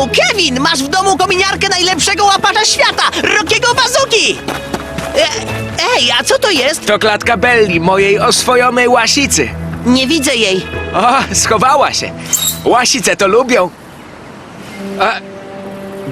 Wow, Kevin, masz w domu kominiarkę najlepszego łapacza świata, Rockiego Bazuki! E, ej, a co to jest? To klatka Belli, mojej oswojonej łasicy. Nie widzę jej. O, schowała się. Łasice to lubią. A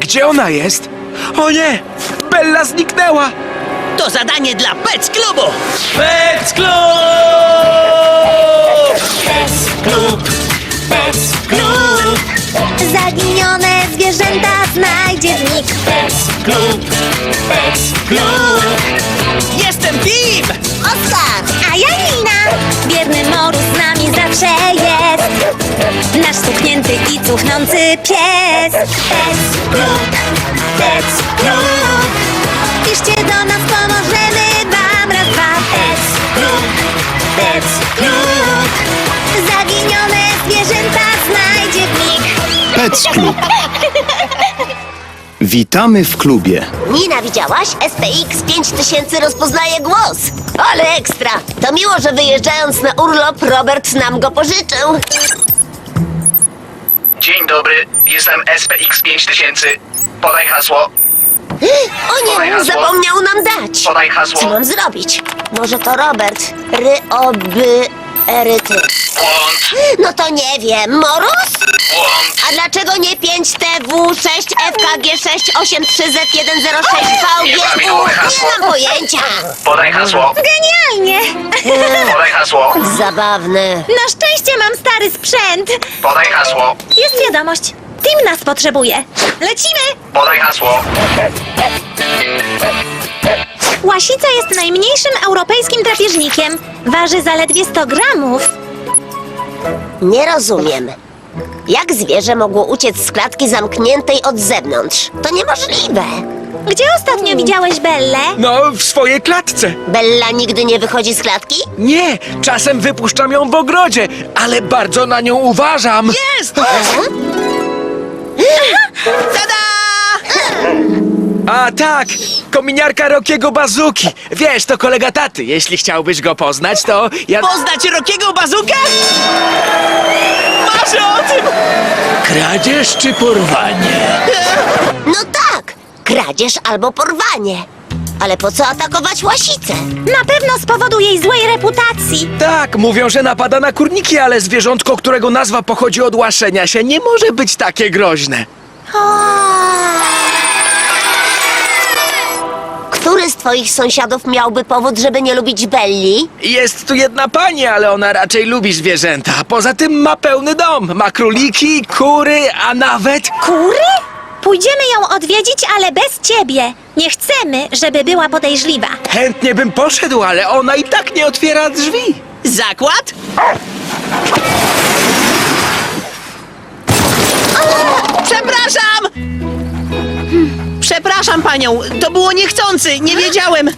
gdzie ona jest? O nie! Bella zniknęła! To zadanie dla Pets Klubu! Pets Club! Jestem Tim! Oskar, a ja Nina. Wierny Morus z nami zawsze jest. Nasz stuknięty i cuchnący pies. Pets Club, Pets Club Piszcie do nas, pomożemy wam. Raz, dwa. Pets Club, Pets Club Zaginione zwierzęta znajdzie w nich. Pets Club. Witamy w klubie. Nina, widziałaś? SPX 5000 rozpoznaje głos. Ale ekstra! To miło, że wyjeżdżając na urlop Robert nam go pożyczył. Dzień dobry, jestem SPX 5000. Podaj hasło, O nie, zapomniał nam dać. podaj hasło. Co mam zrobić? Może to Robert. Ry, oby, eryty. Błąd, No to nie wiem. Morus? błąd. A dlaczego nie 5TW6 FKG683Z106 Nie VGU? pamiętam hasła. Nie mam pojęcia. Podaj hasło, Genialnie! podaj hasło, Zabawne. Na szczęście mam stary sprzęt. podaj hasło, Jest wiadomość. Tim nas potrzebuje. Lecimy! podaj hasło. Łasica jest najmniejszym europejskim drapieżnikiem. Waży zaledwie 100 gramów. Nie rozumiem. Jak zwierzę mogło uciec z klatki zamkniętej od zewnątrz? To niemożliwe. Gdzie ostatnio widziałeś Bellę? No, w swojej klatce. Bella nigdy nie wychodzi z klatki? Nie, czasem wypuszczam ją w ogrodzie, ale bardzo na nią uważam. Jest! Tada! A tak, kominiarka Rockiego Bazuki. Wiesz, to kolega taty. Jeśli chciałbyś go poznać, to ja... Poznać Rockiego Bazukę? Marzę o tym! Kradzież czy porwanie? No tak, kradzież albo porwanie. Ale po co atakować łasicę? Na pewno z powodu jej złej reputacji. Tak, mówią, że napada na kurniki, ale zwierzątko, którego nazwa pochodzi od łaszenia się, nie może być takie groźne. Który z twoich sąsiadów miałby powód, żeby nie lubić Belli? Jest tu jedna pani, ale ona raczej lubi zwierzęta. Poza tym ma pełny dom. Ma króliki, kury, a nawet... Kury? Pójdziemy ją odwiedzić, ale bez ciebie. Nie chcemy, żeby była podejrzliwa. Chętnie bym poszedł, ale ona i tak nie otwiera drzwi. Zakład? Przepraszam! Przepraszam panią, to było niechcący, nie wiedziałem.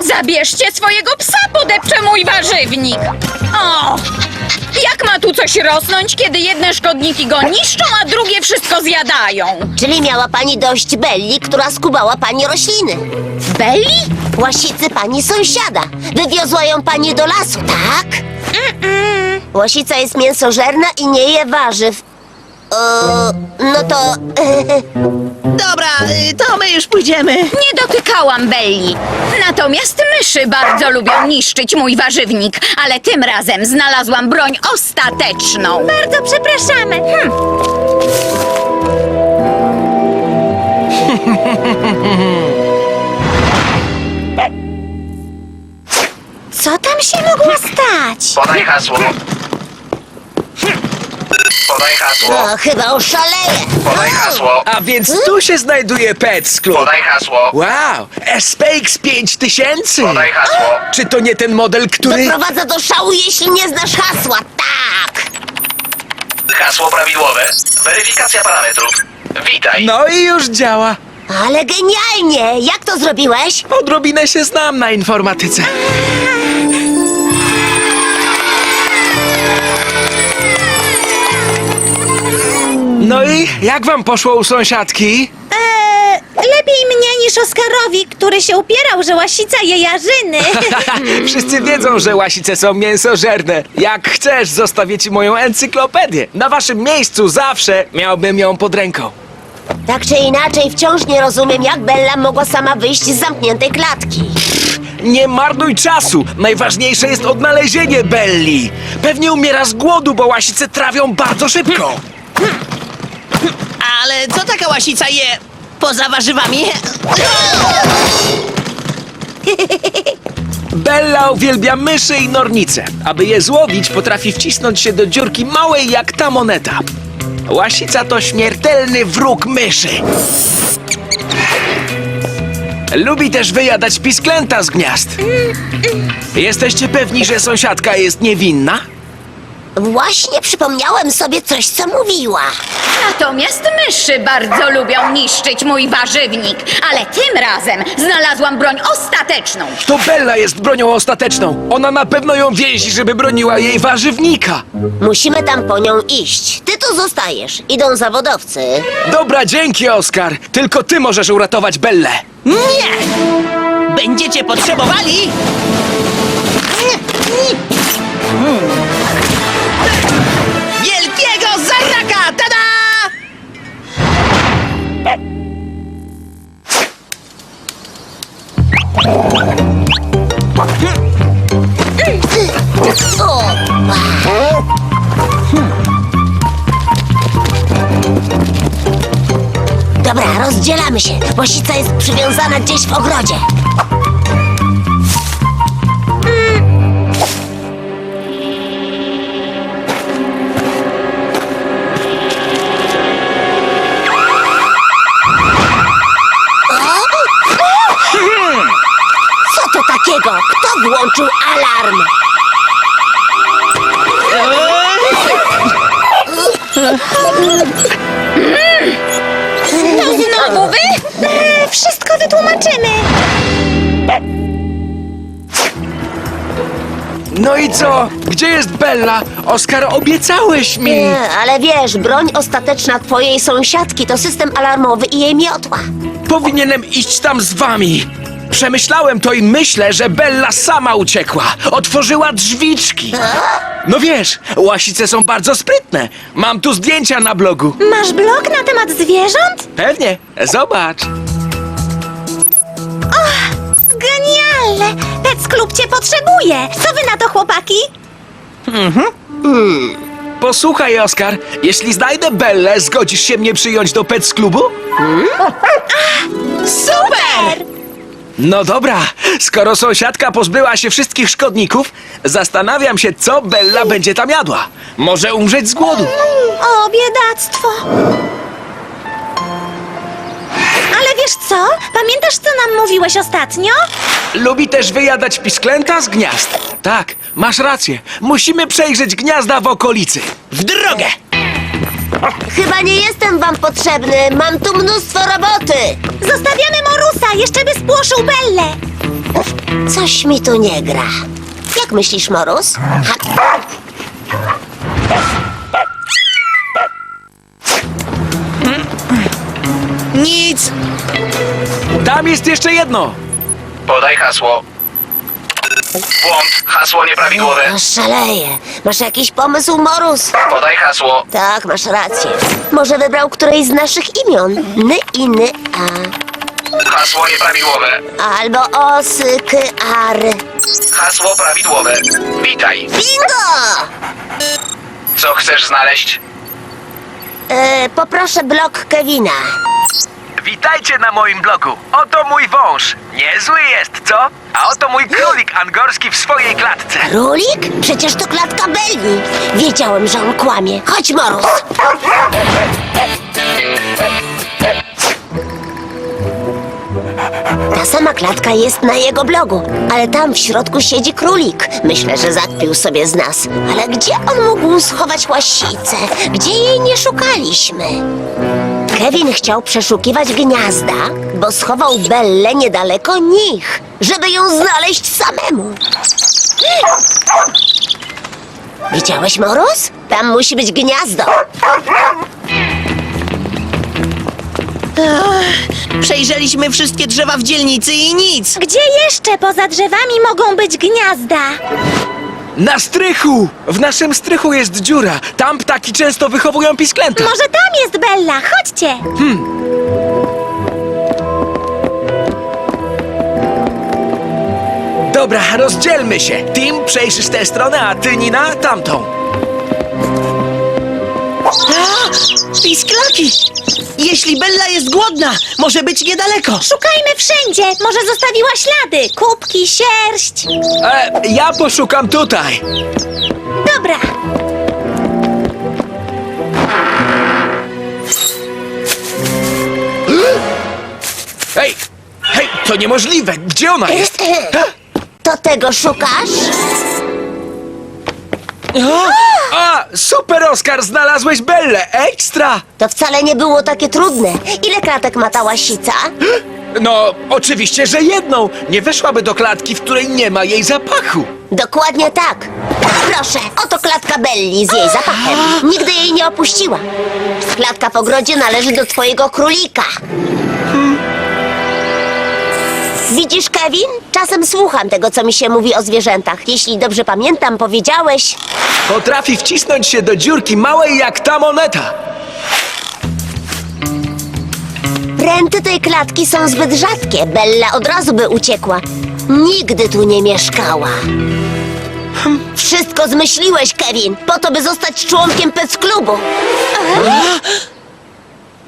Zabierzcie swojego psa, podepcze mój warzywnik! O! Jak ma tu coś rosnąć, kiedy jedne szkodniki go niszczą, a drugie wszystko zjadają? Czyli miała pani dość Belli, która skubała pani rośliny. Belli? Łasicy pani sąsiada. Wywiozła ją pani do lasu, tak? Łasica jest mięsożerna i nie je warzyw. No to... Dobra, y, to my już pójdziemy. Nie dotykałam Belli. Natomiast myszy bardzo lubią niszczyć mój warzywnik, ale tym razem znalazłam broń ostateczną. Bardzo przepraszamy. Hm. Co tam się mogło stać? Podaj hasło. Podaj hasło, O, chyba oszaleję. podaj hasło, A więc tu się znajduje Pets Club. podaj hasło, Wow, SPX 5000! podaj hasło. Czy to nie ten model, który... Doprowadza do szału, jeśli nie znasz hasła. Tak! Hasło prawidłowe, weryfikacja parametrów. Witaj. No i już działa. Ale genialnie! Jak to zrobiłeś? Odrobinę się znam na informatyce. No i jak wam poszło u sąsiadki? Eee, lepiej mnie niż Oskarowi, który się upierał, że łasica je jarzyny. Wszyscy wiedzą, że łasice są mięsożerne. Jak chcesz, zostawię ci moją encyklopedię. Na waszym miejscu zawsze miałbym ją pod ręką. Tak czy inaczej, wciąż nie rozumiem, jak Bella mogła sama wyjść z zamkniętej klatki. Nie marnuj czasu! Najważniejsze jest odnalezienie Belli. Pewnie umiera z głodu, bo łasice trawią bardzo szybko. Ale co taka łasica je poza warzywami? Bella uwielbia myszy i nornice. Aby je złowić, potrafi wcisnąć się do dziurki małej jak ta moneta. Łasica to śmiertelny wróg myszy. Lubi też wyjadać pisklęta z gniazd. Jesteście pewni, że sąsiadka jest niewinna? Właśnie przypomniałem sobie coś, co mówiła. Natomiast myszy bardzo lubią niszczyć mój warzywnik. Ale tym razem znalazłam broń ostateczną. To Bella jest bronią ostateczną. Ona na pewno ją więzi, żeby broniła jej warzywnika. Musimy tam po nią iść. Ty tu zostajesz. Idą zawodowcy. Dobra, dzięki, Oskar. Tylko ty możesz uratować Bellę. Nie! Będziecie potrzebowali... Wielkiego Rozdzielamy się. Łasica jest przywiązana gdzieś w ogrodzie. Wszystko wytłumaczymy. No i co? Gdzie jest Bella? Oskar, obiecałeś mi. Ale wiesz, broń ostateczna twojej sąsiadki to system alarmowy i jej miotła. Powinienem iść tam z wami. Przemyślałem to i myślę, że Bella sama uciekła. Otworzyła drzwiczki. No wiesz, łasice są bardzo sprytne. Mam tu zdjęcia na blogu. Masz blog na temat zwierząt? Pewnie. Zobacz. Genialne! Pets Club cię potrzebuje! Co wy na to, chłopaki? Posłuchaj, Oskar. Jeśli znajdę Bellę, zgodzisz się mnie przyjąć do Pets Klubu? Super! No dobra, skoro sąsiadka pozbyła się wszystkich szkodników, zastanawiam się, co Bella będzie tam jadła. Może umrzeć z głodu. O, biedactwo! Wiesz co? Pamiętasz, co nam mówiłeś ostatnio? Lubi też wyjadać pisklęta z gniazd. Tak, masz rację. Musimy przejrzeć gniazda w okolicy. W drogę! Chyba nie jestem wam potrzebny, mam tu mnóstwo roboty. Zostawiamy Morusa, jeszcze by spłoszył Bellę! Coś mi tu nie gra. Jak myślisz, Morus? Ha, Tam jest jeszcze jedno. Podaj hasło. Błąd. Hasło nieprawidłowe. szaleję. Masz jakiś pomysł, Morus? Podaj hasło. Tak, masz rację. Może wybrał któreś z naszych imion. Ny i ny, a. Hasło nieprawidłowe. Albo osy, k, ary. Hasło prawidłowe. Witaj. Bingo! Co chcesz znaleźć? E, poproszę blok Kevina. Witajcie na moim blogu. Oto mój wąż. Niezły jest, co? A oto mój królik angorski w swojej klatce. Królik? Przecież to klatka Belli. Wiedziałem, że on kłamie. Chodź, Morus. Ta sama klatka jest na jego blogu, ale tam w środku siedzi królik. Myślę, że zakpił sobie z nas. Ale gdzie on mógł schować łasicę? Gdzie jej nie szukaliśmy? Kevin chciał przeszukiwać gniazda, bo schował Bellę niedaleko nich, żeby ją znaleźć samemu. Widziałeś, Morus? Tam musi być gniazdo. Przejrzeliśmy wszystkie drzewa w dzielnicy i nic. Gdzie jeszcze poza drzewami mogą być gniazda? Na strychu! W naszym strychu jest dziura. Tam ptaki często wychowują pisklęta. Może tam jest Bella, chodźcie! Dobra, rozdzielmy się. Tim, przejrzysz tę stronę, a ty, Nina, tamtą. A, pisklaki! Jeśli Bella jest głodna, może być niedaleko. Szukajmy wszędzie, może zostawiła ślady, kubki, sierść. E, ja poszukam tutaj. Dobra, Hej, hej, to niemożliwe. Gdzie ona jest? To tego szukasz? A, super, Oskar, znalazłeś Bellę. Ekstra. To wcale nie było takie trudne. Ile klatek ma ta łasica? No, oczywiście, że jedną. Nie weszłaby do klatki, w której nie ma jej zapachu. Dokładnie tak. Proszę, oto klatka Belli z jej zapachem. Nigdy jej nie opuściła. Klatka w ogrodzie należy do twojego królika. Widzisz, Kevin? Czasem słucham tego, co mi się mówi o zwierzętach. Jeśli dobrze pamiętam, powiedziałeś... Potrafi wcisnąć się do dziurki małej jak ta moneta. Pręty tej klatki są zbyt rzadkie. Bella od razu by uciekła. Nigdy tu nie mieszkała. Wszystko zmyśliłeś, Kevin, po to, by zostać członkiem Pec Klubu.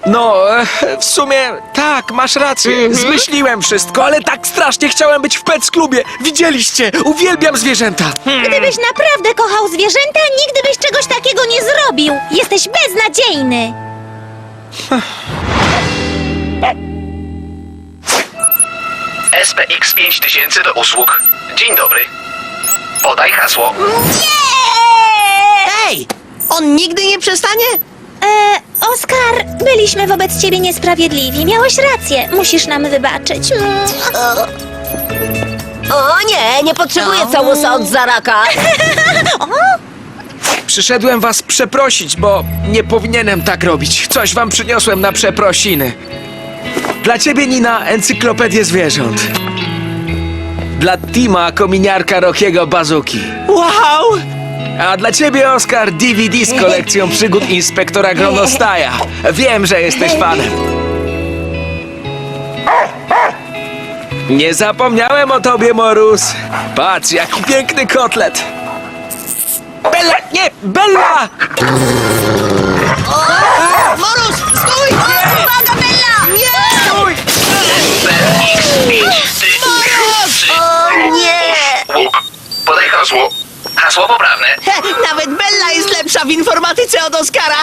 No, e, w sumie tak, masz rację. Zmyśliłem wszystko, ale tak strasznie chciałem być w Pets Klubie. Widzieliście, uwielbiam zwierzęta. gdybyś naprawdę kochał zwierzęta, nigdy byś czegoś takiego nie zrobił. Jesteś beznadziejny. SPX 5000 do usług. Dzień dobry. Podaj hasło. Ej, on nigdy nie przestanie? Oskar, byliśmy wobec ciebie niesprawiedliwi. Miałeś rację, musisz nam wybaczyć. Mm. O nie, nie potrzebuję całusa od zaraka. Przyszedłem was przeprosić, bo nie powinienem tak robić. Coś wam przyniosłem na przeprosiny. Dla ciebie, Nina, encyklopedię zwierząt. Dla Tima, kominiarka Rokiego Bazuki. Wow! A dla ciebie, Oskar, DVD z kolekcją przygód inspektora Gronostaja. Wiem, że jesteś fanem. Nie zapomniałem o tobie, Morus. Patrz, jaki piękny kotlet. Bella, nie, Bella! Morus, w informatyce od Oskara.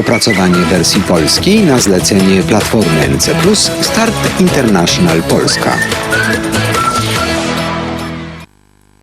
Opracowanie wersji polskiej na zlecenie Platformy NC Start International Polska.